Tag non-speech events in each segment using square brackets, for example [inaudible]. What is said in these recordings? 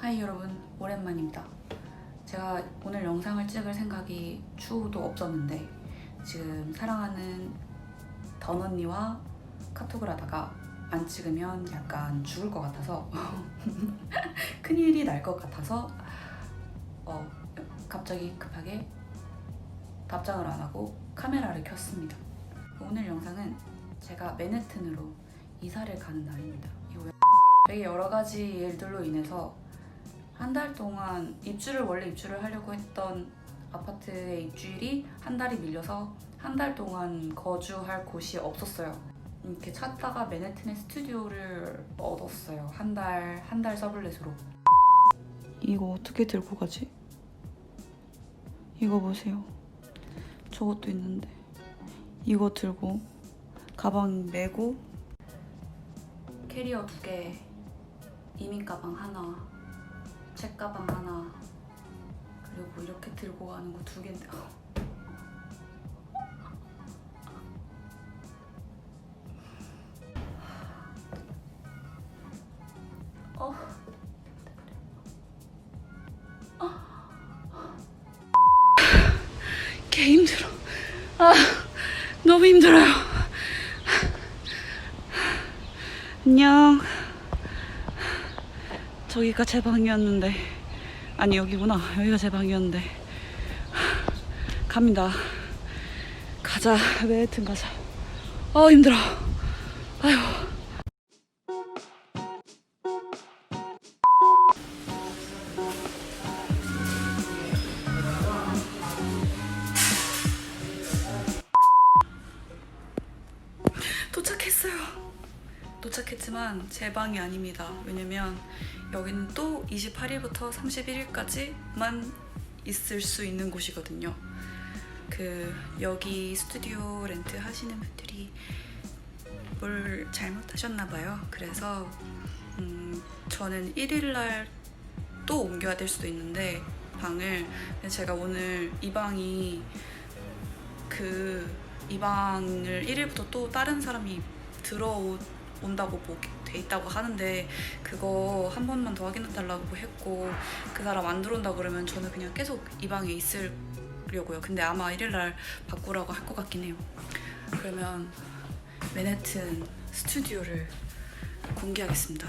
하이 여러분 오랜만입니다. 제가 오늘 영상을 찍을 생각이 추후도 없었는데 지금 사랑하는 던 언니와 카톡을 하다가 안 찍으면 약간 죽을 것 같아서 [laughs] 큰일이 날 것 같아서 어, 갑자기 급하게 답장을 안 하고 카메라를 켰습니다. 오늘 영상은 제가 맨해튼으로 이사를 가는 날입니다. 되게 여러 가지 일들로 인해서 한 달 동안 입주를 원래 입주를 하려고 했던 아파트의 입주일이 한 달이 밀려서 한 달 동안 거주할 곳이 없었어요. 이렇게 찾다가 맨해튼의 스튜디오를 얻었어요. 한 달 한 달 서블렛으로. 이거 어떻게 들고 가지? 이거 보세요. 저것도 있는데 이거 들고 가방 메고 캐리어 두 개, 이민 가방 하나, 책 가방 하나, 그리고 이렇게 들고 가는 거 두 개인데. 어. 개 힘들어. 아, 너무 힘들어요. 안녕. 저기가 제 방이었는데. 아니 여기구나. 여기가 제 방이었는데. 갑니다. 가자. 왜 하여튼 가자. 아 힘들어. 아휴. 도착했어요. 도착했지만 제 방이 아닙니다. 왜냐면 여기는 또 28일부터 31일까지만 있을 수 있는 곳이거든요. 그 여기 스튜디오 렌트 하시는 분들이 뭘 잘못하셨나 봐요. 그래서 음, 저는 1일 날 또 옮겨야 될 수도 있는데 방을 제가 오늘 이 방이 그 이 방을 1일부터 또 다른 사람이 들어온다고 뭐 돼 있다고 하는데 그거 한 번만 더 확인해 달라고 했고 그 사람 안 들어온다 그러면 저는 그냥 계속 이 방에 있으려고요. 근데 아마 1일 날 바꾸라고 할 것 같긴 해요. 그러면 맨해튼 스튜디오를 공개하겠습니다.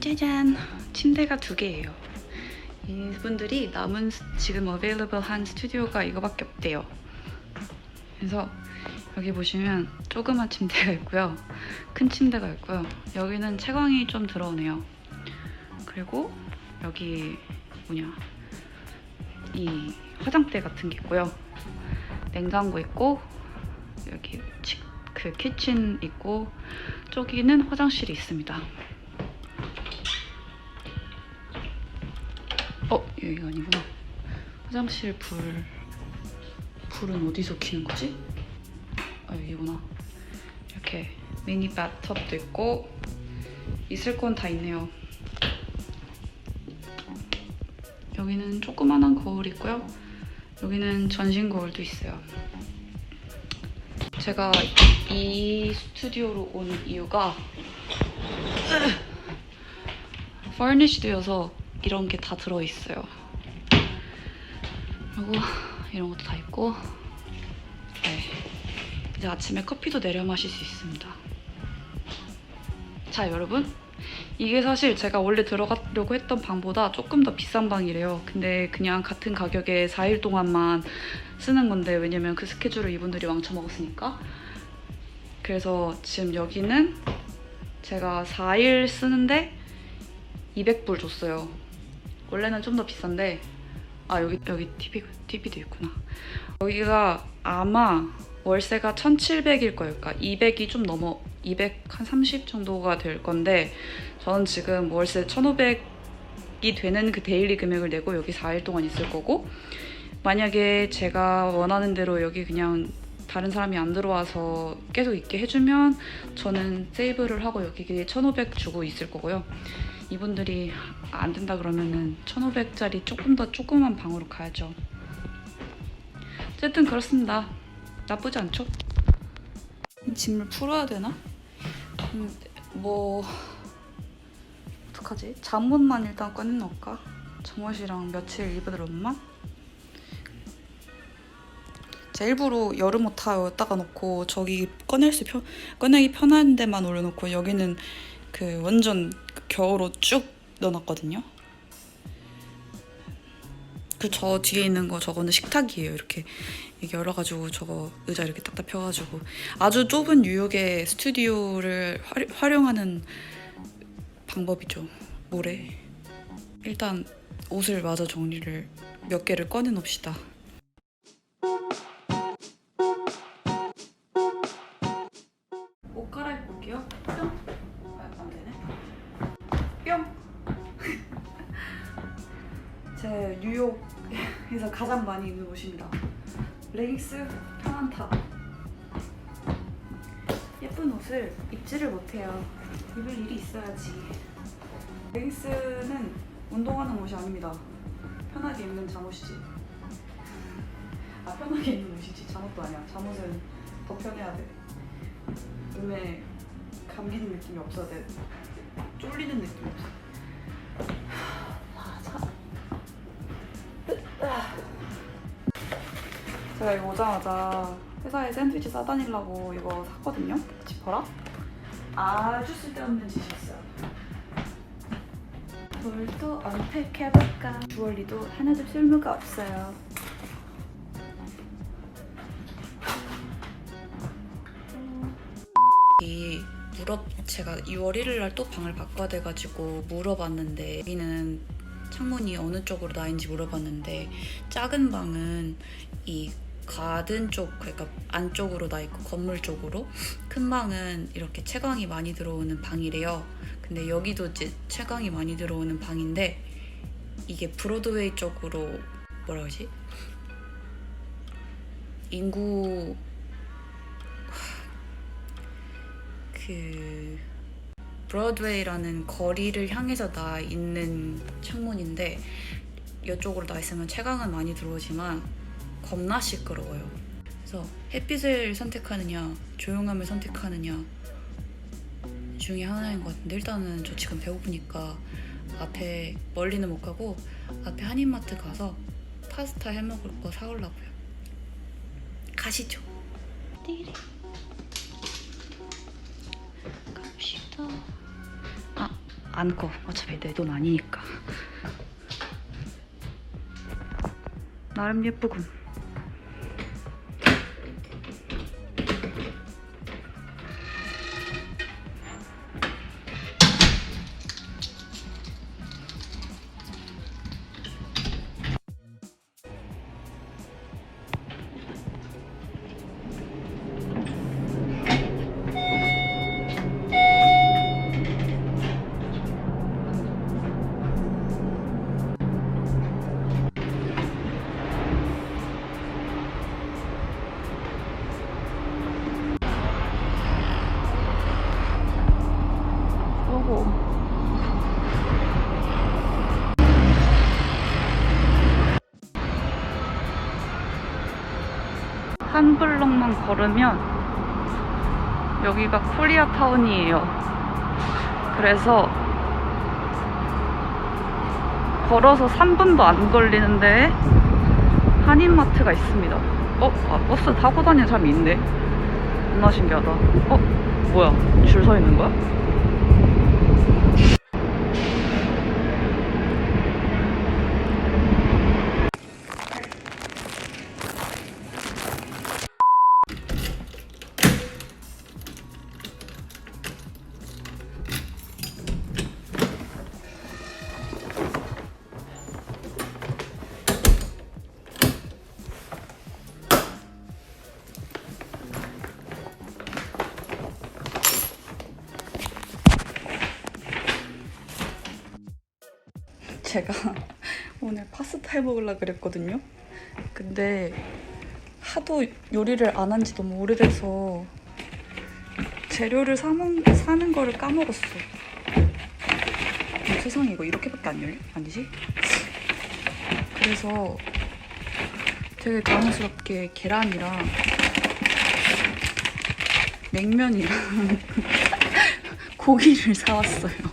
짜잔 침대가 두 개예요 이분들이 남은 스- 지금 available 한 스튜디오가 이거밖에 없대요. 그래서 여기 보시면 조그만 침대가 있고요. 큰 침대가 있고요. 여기는 채광이 좀 들어오네요. 그리고 여기 뭐냐 이 화장대 같은 게 있고요. 냉장고 있고 여기 치- 그 키친 있고 저기는 화장실이 있습니다 여기가 아니구나. 화장실 불 불은 어디서 켜는 거지? 아 여기구나. 이렇게 미니 바톱도 있고 있을 건 다 있네요. 여기는 조그만한 거울 있고요. 여기는 전신 거울도 있어요. 제가 이 스튜디오로 온 이유가 [laughs] furnished여서 이런 게 다 들어있어요. 그리고 이런 것도 다 있고 네. 이제 아침에 커피도 내려 마실 수 있습니다. 자 여러분 이게 사실 제가 원래 들어가려고 했던 방보다 조금 더 비싼 방이래요. 근데 그냥 같은 가격에 4일 동안만 쓰는 건데 왜냐면 그 스케줄을 이분들이 망쳐먹었으니까 그래서 지금 여기는 제가 4일 쓰는데 200불 줬어요. 원래는 좀 더 비싼데 아 여기 여기 TV TV도 있구나. 여기가 아마 월세가 1,700일 거예요. 그러니까 200이 좀 넘어 200한30 정도가 될 건데 저는 지금 월세 1,500이 되는 그 데일리 금액을 내고 여기 4일 동안 있을 거고 만약에 제가 원하는 대로 여기 그냥 다른 사람이 안 들어와서 계속 있게 해주면 저는 세이브를 하고 여기 1,500 주고 있을 거고요. 이분들이 안 된다 그러면은 1,500짜리 조금 더 조그만 방으로 가야죠. 어쨌든 그렇습니다. 나쁘지 않죠? 이 짐을 풀어야 되나? 음, 뭐 어떡하지? 잠옷만 일단 꺼내놓을까? 잠옷이랑 며칠 입을 옷만? 제가 일부러 여름 옷다 여기다가 놓고 저기 꺼낼 수 편, 꺼내기 편한 데만 올려놓고 여기는 그 완전 겨울 옷 쭉 넣어놨거든요. 그 저 뒤에 있는 거 저거는 식탁이에요. 이렇게 열어가지고 저거 의자 이렇게 딱딱 펴가지고 아주 좁은 뉴욕의 스튜디오를 활, 활용하는 방법이죠. 모래. 일단 옷을 마저 정리를 몇 개를 꺼내 놓읍시다. 레깅스 편한 탑. 예쁜 옷을 입지를 못해요. 입을 일이 있어야지. 레깅스는 운동하는 옷이 아닙니다. 편하게 입는 잠옷이지. 아 편하게 입는 옷이지. 잠옷도 아니야. 잠옷은 더 편해야 돼. 몸에 감기는 느낌이 없어야 돼. 쫄리는 느낌이 없어. 제가 이거 오자마자 회사에 샌드위치 싸다 니려고 이거 샀거든요. 지퍼라. 아주 쓸데없는 짓이었어요. 뭘또 언팩해볼까? 주얼리도 하나도 쓸모가 없어요. 이 물어 제가 6월 1일 날 또 방을 바꿔야 돼가지고 물어봤는데 여기는 창문이 어느 쪽으로 나인지 물어봤는데 작은 방은 이 가든 쪽 그러니까 안쪽으로 나 있고 건물 쪽으로 큰 방은 이렇게 채광이 많이 들어오는 방이래요. 근데 여기도 이제 채광이 많이 들어오는 방인데 이게 브로드웨이 쪽으로 뭐라 그러지? 인구 그 브로드웨이라는 거리를 향해서 나 있는 창문인데 이쪽으로 나 있으면 채광은 많이 들어오지만 겁나 시끄러워요. 그래서 햇빛을 선택하느냐 조용함을 선택하느냐 중에 하나인 것 같은데 일단은 저 지금 배고프니까 앞에 멀리는 못 가고 앞에 한인마트 가서 파스타 해 먹을 거 사오려고요. 가시죠. 띠리. 갑시다. 아, 안 커. 어차피 내 돈 아니니까. 나름 예쁘군. 한 블럭만 걸으면 여기가 코리아타운이에요. 그래서 걸어서 3분도 안 걸리는데 한인마트가 있습니다. 어? 아, 버스 타고 다니는 사람이 있네. 겁나 신기하다. 어? 뭐야? 줄 서 있는 거야? 제가 [laughs] 오늘 파스타 해 먹으려고 그랬거든요. 근데 하도 요리를 안 한 지 너무 오래돼서 재료를 사먹, 사는 거를 까먹었어. 어, 세상에 이거 이렇게밖에 안 열려? 아니지? 그래서 되게 당황스럽게 계란이랑 냉면이랑 [laughs] 고기를 사왔어요. [laughs]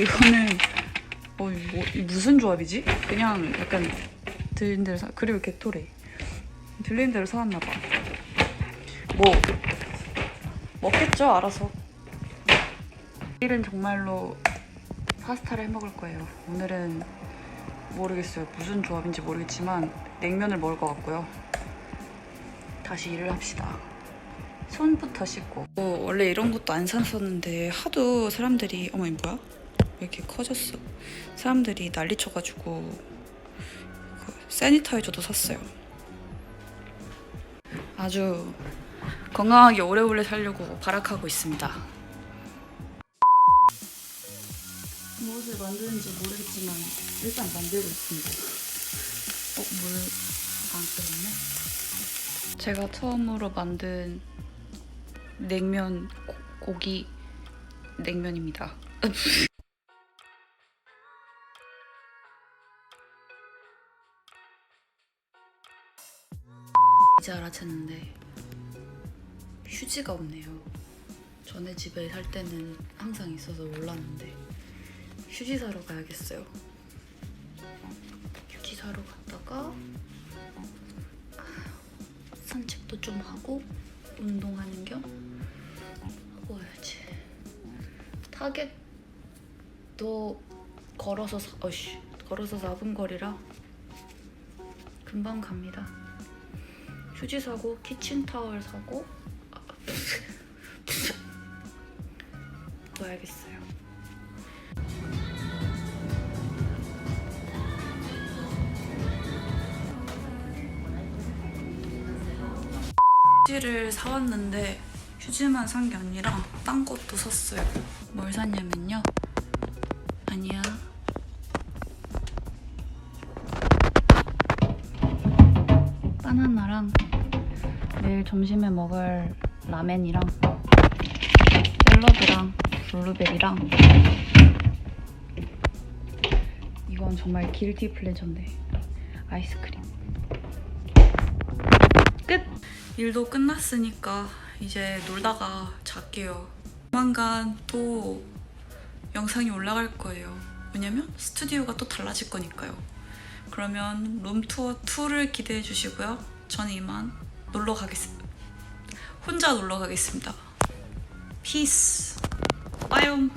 이거는 어, 이거 뭐, 이 무슨 조합이지? 그냥 약간 들린 대로 사 그리고 개토래. 들린 대로 사왔나 봐. 뭐 먹겠죠 알아서. 내일은 정말로 파스타를 해 먹을 거예요. 오늘은 모르겠어요. 무슨 조합인지 모르겠지만 냉면을 먹을 것 같고요. 다시 일을 합시다. 손부터 씻고. 어, 원래 이런 것도 안 샀었는데 하도 사람들이 어머 이 뭐야? 왜 이렇게 커졌어? 사람들이 난리 쳐가지고 그 세니타이저도 샀어요. 아주 건강하게 오래오래 살려고 발악하고 있습니다. 무엇을 만드는지 모르겠지만 일단 만들고 있습니다. 어, 물안 끓였네? 제가 처음으로 만든 냉면 고, 고기 냉면입니다. [laughs] 알아챘는데 휴지가 없네요. 전에 집에 살 때는 항상 있어서 몰랐는데 휴지 사러 가야겠어요. 휴지 사러 갔다가 산책도 좀 하고 운동하는 겸 하고 와야지. 타겟도 걸어서 사, 어씨 걸어서 4분 거리라 금방 갑니다. 휴지 사고 키친 타월 사고 와야겠어요. 휴지를 사왔는데 휴지만 산 게 아니라 딴 것도 샀어요. 뭘 샀냐면요. 아니야. 바나나랑 내일 점심에 먹을 라멘이랑 샐러드랑 블루베리랑 이건 정말 길티 플레저인데 아이스크림. 끝! 일도 끝났으니까 이제 놀다가 잘게요. 조만간 또 영상이 올라갈 거예요. 왜냐면 스튜디오가 또 달라질 거니까요. 그러면 룸투어 2를 기대해 주시고요. 저는 이만 놀러 가겠습니다. 혼자 놀러 가겠습니다. 피스 빠용